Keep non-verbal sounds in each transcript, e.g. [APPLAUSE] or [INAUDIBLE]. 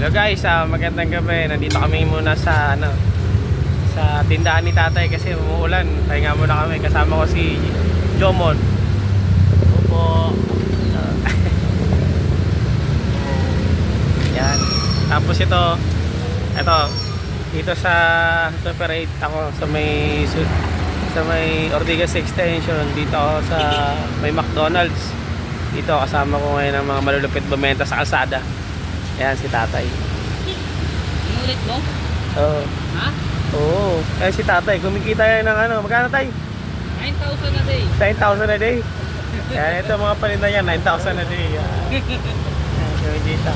Hello guys, ah, magandang gabi. Nandito kami muna sa ano sa tindahan ni Tatay kasi umuulan. Pahinga muna kami. Kasama ko si Jomon. Opo. [LAUGHS] Yan. Tapos ito, ito dito sa Super 8 ako sa may sa may Ortigas Extension dito ako sa [LAUGHS] may McDonald's dito kasama ko ngayon ang mga malulupit bumenta sa kalsada Ayan si tatay. Inulit mo? Oo. Ha? Oo. Eh si tatay, kumikita yan ng ano. Magkano tay? 9,000 a day. 9,000 a day. Yan, ito mga paninda yan. 9,000 a day. Yan. Yan, kumikita.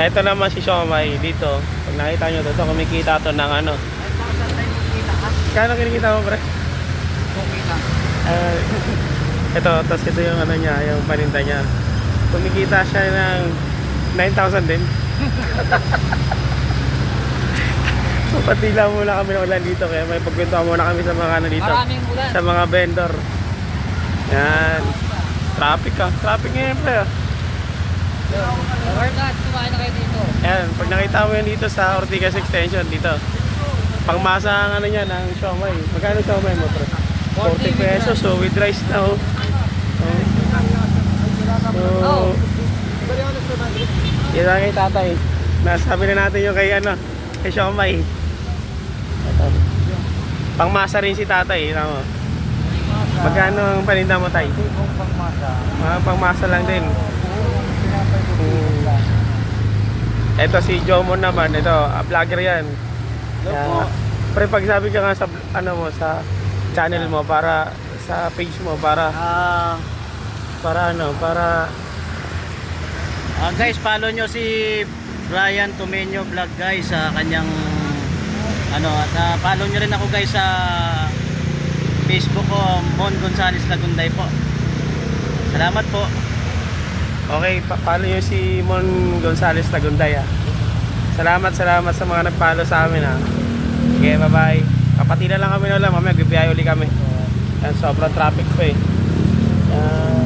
Ito naman si Shomai dito. Pag nakita nyo dito, kumikita to ng ano. 9,000 tayo ka. Kano kinikita mo? Okay lang. Uh, ito, tapos ito yung ano niya, yung paninda niya. Kumikita siya ng 9,000 din. so, [LAUGHS] patila muna kami ng ulan dito kaya may pagkwentuhan muna kami sa mga ano dito. Maraming ulan. Sa mga vendor. Yan. Traffic ka. Traffic ngayon pre. ah. Workout, kumain na kayo dito. Yan. Pag nakita mo yan dito sa Ortigas Extension dito. Pangmasa ang ano niya ng siomay. Magkano siomay mo pre? 40 pesos. So with rice na. Oh. Yan lang kay tatay. Nasabi na natin yung kay ano, kay siomay. Ito. Pangmasa rin si tatay. Tama. Magkano ang paninda mo tay? Pangmasa. Mga pangmasa lang din. Ito si Jomon naman, ito, ah, vlogger yan. Kaya, pre, pag sabi ka nga sa, ano mo, sa channel mo, para, sa page mo, para, Ah, para ano, para, ah, guys, follow nyo si Brian Tomenyo vlog guys sa kanyang ano at ah, follow nyo rin ako guys sa Facebook ko Mon Gonzales Lagunday po. Salamat po. okay, pa follow nyo si Mon Gonzales Tagunday, ah. Salamat, salamat sa mga nag-follow sa amin, ha. Okay, bye-bye. Kapatid lang kami na lang, mamaya, gabiyay uli kami. Yan, sobrang traffic pa eh. Yan.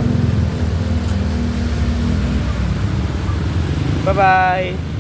Bye-bye!